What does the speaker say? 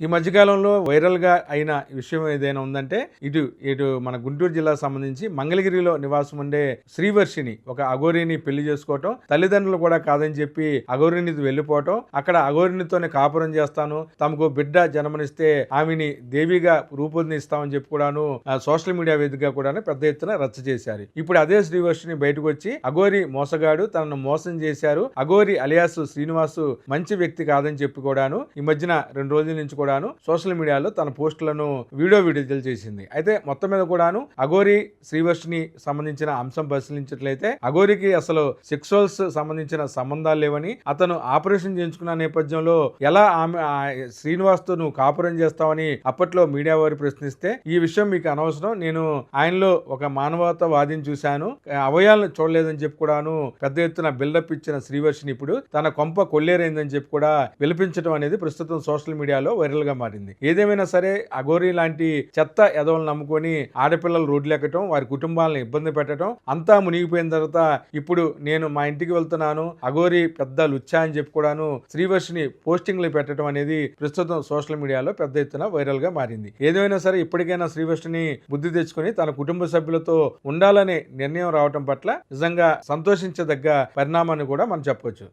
ఈ మధ్యకాలంలో వైరల్గా అయిన విషయం ఏదైనా ఉందంటే ఇటు ఇటు మన గుంటూరు జిల్లాకు సంబంధించి మంగళగిరిలో నివాసం ఉండే శ్రీవర్షిని ఒక అఘోరిని పెళ్ళి చేసుకోవటం తల్లిదండ్రులు కూడా కాదని చెప్పి అఘోరిని వెళ్ళిపోవటం అక్కడ అఘోరినితోనే కాపురం చేస్తాను తమకు బిడ్డ జన్మనిస్తే ఆమెని దేవిగా రూపొందిస్తామని చెప్పి కూడాను ఆ, సోషల్ మీడియా వేదికగా కూడా పెద్ద ఎత్తున రచ్చ చేశారు. ఇప్పుడు అదే శ్రీవర్షిని బయటకు వచ్చి అఘోరి మోసగాడు తనను మోసం చేశారు. అఘోరి అలియాసు శ్రీనివాసు మంచి వ్యక్తి కాదని చెప్పి కూడాను ఈ మధ్యన రెండు రోజుల నుంచి కూడాను సోషల్ మీడియాలో తన పోస్టులను వీడియో విడుదల చేసింది. అయితే మొత్తం మీద కూడాను అఘోరి శ్రీవర్షిని సంబంధించిన అంశం పరిశీలించినట్లయితే అఘోరికి అసలు సెక్సువల్స్ సంబంధించిన సంబంధాలు లేవని అతను ఆపరేషన్ చేయించుకున్న నేపథ్యంలో ఎలా ఆమె శ్రీనివాస్తో శ్రీనివాస్ నువ్వు కాపురం చేస్తావని అప్పట్లో మీడియా వారు ప్రశ్నిస్తే ఈ విషయం మీకు అనవసరం నేను ఆయనలో ఒక మానవతావాదిని చూశాను అవయాలను చూడలేదని చెప్పి కూడాను పెద్ద ఎత్తున బిల్డప్ ఇచ్చిన శ్రీవర్షిని ఇప్పుడు తన కొంప కొల్లేరైందని చెప్పి కూడా విలిపించడం అనేది ప్రస్తుతం సోషల్ మీడియాలో వైరల్ గా మారింది. ఏదేమైనా సరే అఘోరి లాంటి చెత్త ఎదవలు నమ్ముకొని ఆడపిల్లలు రోడ్లు ఎక్కటం వారి కుటుంబాలను ఇబ్బంది పెట్టడం అంతా మునిగిపోయిన తర్వాత ఇప్పుడు నేను మా ఇంటికి వెళ్తున్నాను అఘోరి పెద్ద లుచ్చా అని చెప్పుకోవడాను శ్రీవర్షిని పోస్టింగ్లు పెట్టడం అనేది ప్రస్తుతం సోషల్ మీడియాలో పెద్ద ఎత్తున వైరల్గా మారింది. ఏదేమైనా సరే ఇప్పటికైనా శ్రీవర్షిని బుద్ధి తెచ్చుకొని తన కుటుంబ సభ్యులతో ఉండాలనే నిర్ణయం రావటం పట్ల నిజంగా సంతోషించదగ్గ పరిణామాన్ని కూడా మనం చెప్పవచ్చు